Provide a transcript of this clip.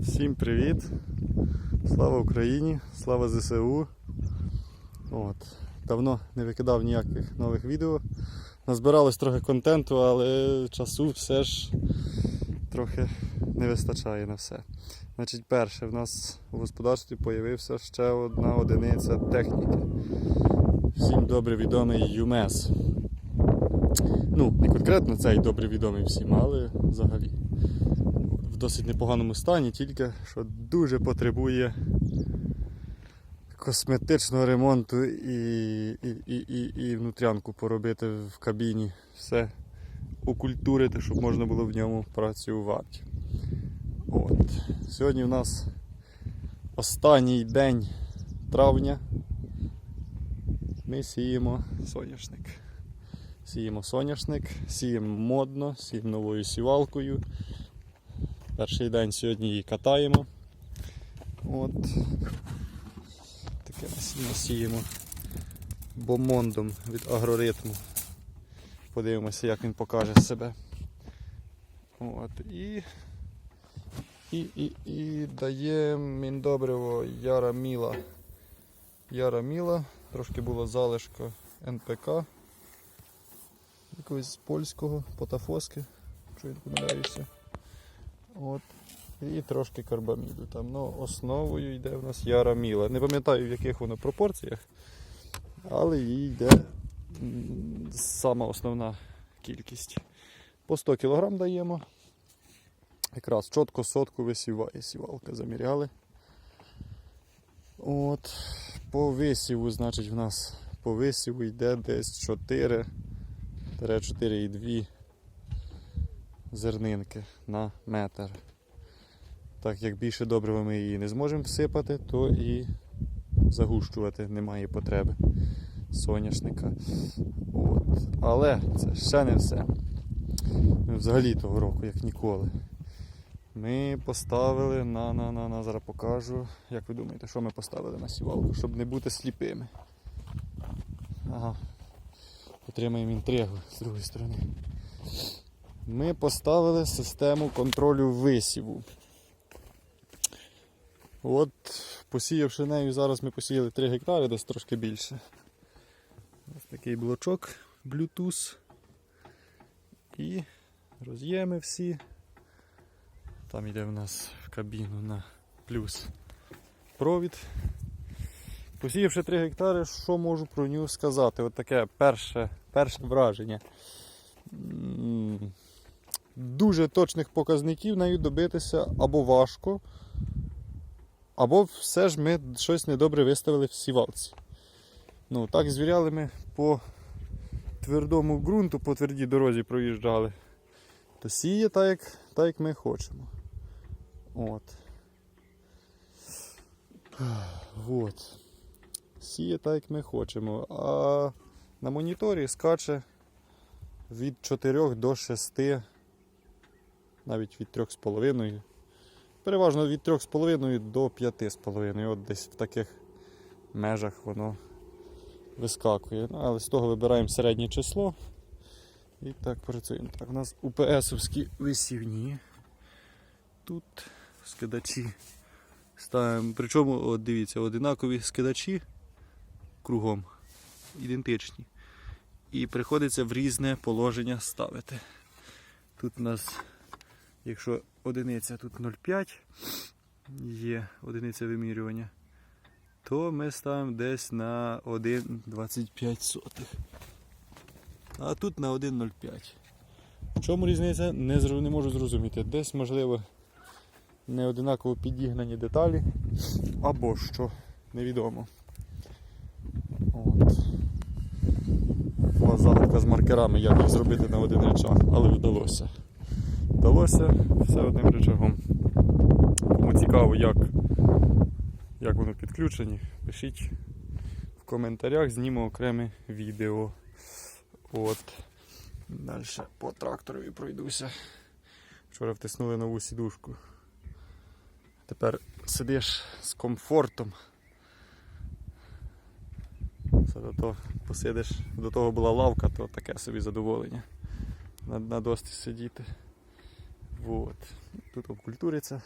Всім привіт! Слава Україні! Слава ЗСУ! От. Давно не викидав ніяких нових відео. Назбиралось трохи контенту, але часу все ж трохи не вистачає на все. Значить, перше, в нас у господарстві з'явився ще одна одиниця техніки. Всім добре відомий ЮМЕС. Ну, не конкретно цей добре відомий всім, але взагалі досить непоганому стані, тільки що дуже потребує косметичного ремонту і, і, і, і, і внутрянку поробити в кабіні. Все укультурити, щоб можна було в ньому працювати. От. Сьогодні в нас останній день травня. Ми сіємо соняшник. Сіємо соняшник, сіємо модно, сіємо новою сівалкою. Перший день сьогодні її катаємо. От. Таке насіння сіємо бомондом від агроритму. Подивимося, як він покаже себе. От. І, і, і, і дає міндобриво Яра Міла. Яра Міла, трошки було залишка НПК. Якогось польського, потафоски, якщо я не помиляюся. От. І трошки карбаміду. Там, ну, основою йде в нас яра міла. Не пам'ятаю в яких воно пропорціях, але їй йде сама основна кількість. По 100 кг даємо. Якраз чітко сотку висіває сівалка, заміряли. От. По висіву, значить, в нас по висіву йде десь 4 4,2 зернинки на метр. Так як більше добрива ми її не зможемо всипати, то і загущувати немає потреби соняшника. От. Але це ще не все. Взагалі того року, як ніколи. Ми поставили на, на, на, на, зараз покажу. Як ви думаєте, що ми поставили на сівалку, щоб не бути сліпими? Ага. Отримаємо інтригу з другої сторони. Ми поставили систему контролю висіву. От, посіявши нею, зараз ми посіяли 3 гектари, десь трошки більше. Ось такий блочок Bluetooth. І роз'єми всі. Там йде в нас в кабіну на плюс провід. Посіявши 3 гектари, що можу про нього сказати? От таке перше, перше враження. Дуже точних показників нею добитися або важко, або все ж ми щось недобре виставили в сівалці. Ну, так звіряли ми по твердому ґрунту, по твердій дорозі проїжджали. То сіє так, як, так, як ми хочемо. От. От. Сіє так, як ми хочемо. А на моніторі скаче від 4 до 6, навіть від 3,5. Переважно від 3,5 до 5,5. От десь в таких межах воно вискакує. Ну, але з того вибираємо середнє число. І так працюємо. Так, у нас УПСовські висівні. Тут скидачі ставимо. Причому, от дивіться, одинакові скидачі кругом, ідентичні. І приходиться в різне положення ставити. Тут у нас, якщо одиниця тут 0,5 є одиниця вимірювання, то ми ставимо десь на 1,25. А тут на 1,05. В чому різниця? Не, не можу зрозуміти. Десь, можливо, не одинаково підігнані деталі, або що, невідомо. От. Загадка з маркерами, як їх зробити на один речах, але вдалося. Вдалося все одним речагом. Кому цікаво, як, як воно підключені, пишіть в коментарях, зніму окреме відео. От. Далі по тракторові пройдуся. Вчора втиснули нову сідушку. Тепер сидиш з комфортом. Це до того посидиш, до того була лавка, то таке собі задоволення. На, на дості сидіти. Вот. Тут обкультуриться.